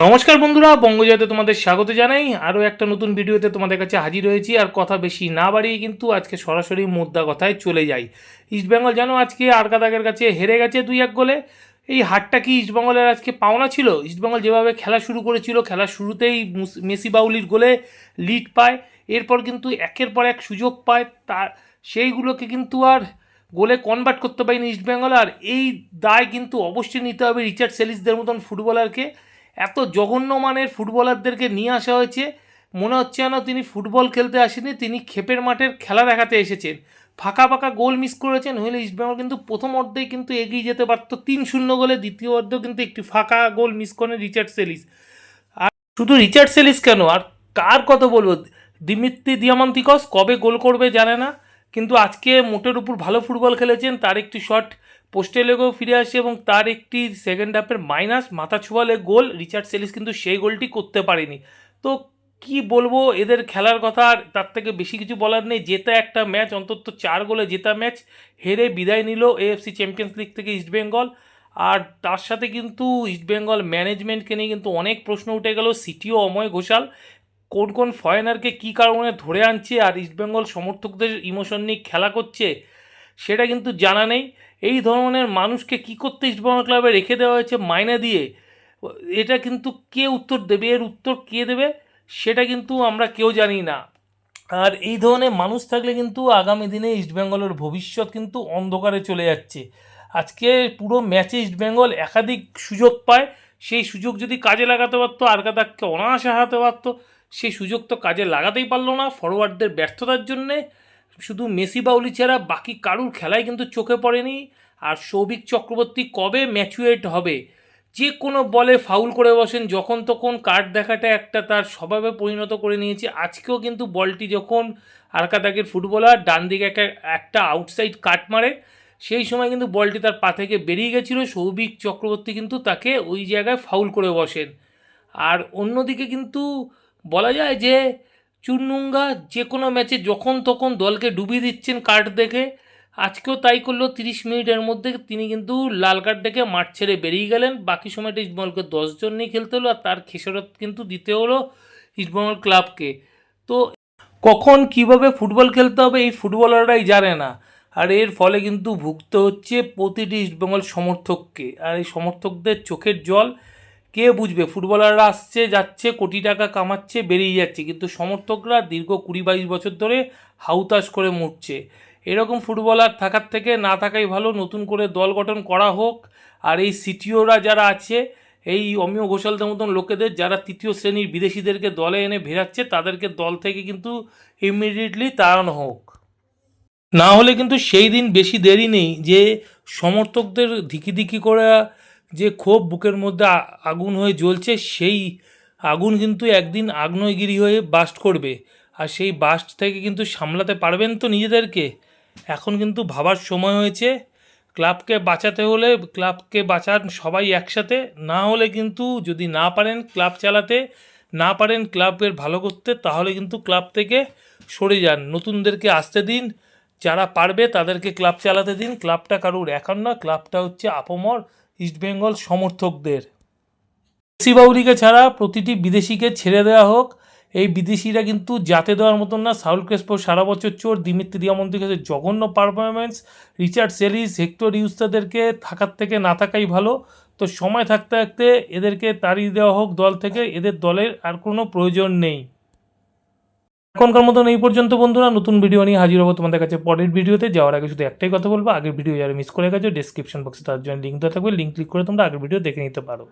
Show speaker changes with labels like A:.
A: নমস্কার বন্ধুরা, বঙ্গজয়তে তোমাদের স্বাগত জানাই। আরও একটা নতুন ভিডিওতে তোমাদের কাছে হাজির হয়েছি। আর কথা বেশি না বাড়িয়ে কিন্তু আজকে সরাসরি মুদ্রা কথায় চলে যাই। ইস্টবেঙ্গল জানো, আজকে আরকাদাগের কাছে হেরে গেছে দুই এক গোলে। এই হারটা কি ইস্টবেঙ্গলের আজকে পাওনা ছিল? ইস্টবেঙ্গল যেভাবে খেলা শুরু করেছিল, খেলা শুরুতেই মেসি বাউলির গোলে লিড পায়। এরপর কিন্তু একের পর এক সুযোগ পায়। তার সেইগুলোকে কিন্তু আর গোলে কনভার্ট করতে পারেনি ইস্টবেঙ্গল আর এই দায় কিন্তু অবশ্যই নিতে হবে রিচার্ড সেলিসদের মতন ফুটবলারকে এত জঘন্য মানের ফুটবলারদেরকে নিয়ে আসা হয়েছে। মনে হচ্ছে যেন তিনি ফুটবল খেলতে আসেনি তিনি ক্ষেপের মাঠের খেলা দেখাতে এসেছেন। ফাঁকা ফাঁকা গোল মিস করেছেন হইলে ইস্টবেঙ্গল কিন্তু প্রথম অর্ধেই কিন্তু এগিয়ে যেতে পারতো তিন শূন্য গোলে, দ্বিতীয় অর্ধেও কিন্তু একটি ফাঁকা গোল মিস করেন রিচার্ড সেলিস। আর শুধু রিচার্ড সেলিস কেন? আর কার কথা বলব? দিমিত্রি দিয়ামান্তিকস কবে গোল করবে জানে না, কিন্তু আজকে মোটের উপর ভালো ফুটবল খেলেছেন, তার একটি শট পোস্টে লেগেও ফিরে আসে এবং তার একটি সেকেন্ড হাফের মাইনাস মাথা ছোঁয়ালে গোল। রিচার্ড সেলিস কিন্তু সেই গোলটি করতে পারেনি। তো কি বলব, এদের খেলার কথা আর তার থেকে বেশি কিছু বলার নেই। জেতা একটা ম্যাচ অন্তত চার গোলে জেতা ম্যাচ হেরে বিদায় নিল এএফসি চ্যাম্পিয়ন্স লিগ থেকে ইস্টবেঙ্গল আর তার সাথে কিন্তু ইস্টবেঙ্গল ম্যানেজমেন্টকে নিয়ে কিন্তু অনেক প্রশ্ন উঠে গেল সিটিও অময় ঘোষাল। কোন কোন ফরেনারকে কী কারণে ধরে আনছে আর ইস্টবেঙ্গল সমর্থকদের ইমোশন নিয়ে খেলা করছে, সেটা কিন্তু জানা নেই। এই ধরনের মানুষকে কী করতে ইস্টবেঙ্গল ক্লাবে রেখে দেওয়া হয়েছে মাইনে দিয়ে? এটা কিন্তু কে উত্তর দেবে? এর উত্তর কে দেবে? সেটা কিন্তু আমরা কেউ জানি না। আর এই ধরনের মানুষ থাকলে কিন্তু আগামী দিনে ইস্টবেঙ্গলের ভবিষ্যৎ কিন্তু অন্ধকারে চলে যাচ্ছে। আজকে পুরো ম্যাচে ইস্টবেঙ্গল একাধিক সুযোগ পায়। সেই সুযোগ যদি কাজে লাগাতে পারতো আরকাদাককে অনায়াসে হারাতে পারতো, সেই সুযোগ তো কাজে লাগাতেই পারল না। ফরওয়ার্ডদের ব্যর্থতার জন্যে শুধু মেসি বাউলি ছাড়া বাকি কারুর খেলায় কিন্তু চোখে পড়েনি। আর সৌভিক চক্রবর্তী কবে ম্যাচুয়েট হবে? যে কোনো বলে ফাউল করে বসেন, যখন তখন কার্ড দেখাটা একটা তার স্বভাবে পরিণত করে নিয়েছে। আজকেও কিন্তু বলটি যখন আরকাদাকের ফুটবলার ডান দিকে একটা আউটসাইড কাট মারে, সেই সময় কিন্তু বলটি তার পা থেকে বেরিয়ে গেছিল। সৌভিক চক্রবর্তী কিন্তু তাকে ওই জায়গায় ফাউল করে বসেন। আর অন্যদিকে কিন্তু বলা যায় যে চুননুঙ্গা যে কোনো ম্যাচে যখন তখন দলকে ডুবিয়ে দিচ্ছেন কার্ড দেখে। আজকেও তাই করল, তিরিশ মিনিটের মধ্যে তিনি কিন্তু লাল কার্ড দেখে মাঠ ছেড়ে বেরিয়ে গেলেন। বাকি সময়টা ইস্টবেঙ্গলকে দশজন নিয়ে খেলতে হলো আর তার খেসারত কিন্তু দিতে হলো ইস্টবেঙ্গল ক্লাবকে। তো কখন কীভাবে ফুটবল খেলতে হবে এই ফুটবলাররাই জানে না। আর এর ফলে কিন্তু ভুগতে হচ্ছে প্রতিটি ইস্টবেঙ্গল সমর্থককে। আর এই সমর্থকদের চোখের জল কে বুঝবে? ফুটবলাররা আসছে, যাচ্ছে, কোটি টাকা কামাচ্ছে, বেরিয়ে যাচ্ছে। কিন্তু সমর্থকরা দীর্ঘ কুড়ি বাইশ বছর ধরে হাউতাস করে মরছে। এরকম ফুটবলার থাকার থেকে না থাকাই ভালো। নতুন করে দল গঠন করা হোক। আর এই সিটিওরা যারা আছে, এই অমিয় ঘোষালদের মতন লোকেদের, যারা তৃতীয় শ্রেণির বিদেশিদেরকে দলে এনে ভেরাচ্ছে তাদেরকে দল থেকে কিন্তু ইমিডিয়েটলি তাড়ানো হোক। না হলে কিন্তু সেই দিন বেশি দেরি নেই যে সমর্থকদের ধিকি ধিকি করে যে ক্ষোভ বুকের মধ্যে আগুন হয়ে জ্বলছে, সেই আগুন কিন্তু একদিন আগ্নেয়গিরি হয়ে বাস্ট করবে। আর সেই বাস্ট থেকে কিন্তু সামলাতে পারবেন তো নিজেদেরকে। এখন কিন্তু ভাবার সময় হয়েছে। ক্লাবকে বাঁচাতে হলে ক্লাবকে বাঁচান সবাই একসাথে। না হলে কিন্তু যদি না পারেন ক্লাব চালাতে, না পারেন ক্লাবের ভালো করতে, তাহলে কিন্তু ক্লাব থেকে সরে যান। নতুনদেরকে আসতে দিন। যারা পারবে তাদেরকে ক্লাব চালাতে দিন। ক্লাবটা কারুর এখন না ক্লাবটা হচ্ছে আপমর। ইস্টবেঙ্গল সমর্থকদের। বাউরিকে ছাড়া প্রতিটি বিদেশিকে ছেড়ে দেওয়া হোক, এই বিদেশিরা কিন্তু যাতে দেওয়ার মতন না। সাউল ক্রেসপো সারা বছর চোর, দিমিত্রি দিয়ামন্ত্রীর কাছে জঘন্য পারফরমেন্স রিচার্ড সেলিস, হেক্টর ইউস্তাদেরকে থাকার থেকে না থাকাই ভালো। তো সময় থাকতে থাকতে এদেরকে তাড়িয়ে দেওয়া হোক দল থেকে, এদের দলের আর কোনো প্রয়োজন নেই। এখনকার মতন এই পর্যন্ত বন্ধুরা, নতুন ভিডিও নিয়ে হাজির হব তোমাদের কাছে পরের ভিডিওতে যাওয়ার আগে শুধু একটাই কথা বলব, আগের ভিডিও যারা মিস করে গেছো ডেসক্রিপশন বক্সে তার জন্য লিঙ্ক দেওয়া থাকবে। লিঙ্ক ক্লিক করে তোমরা আগের ভিডিও দেখে নিতে পারো।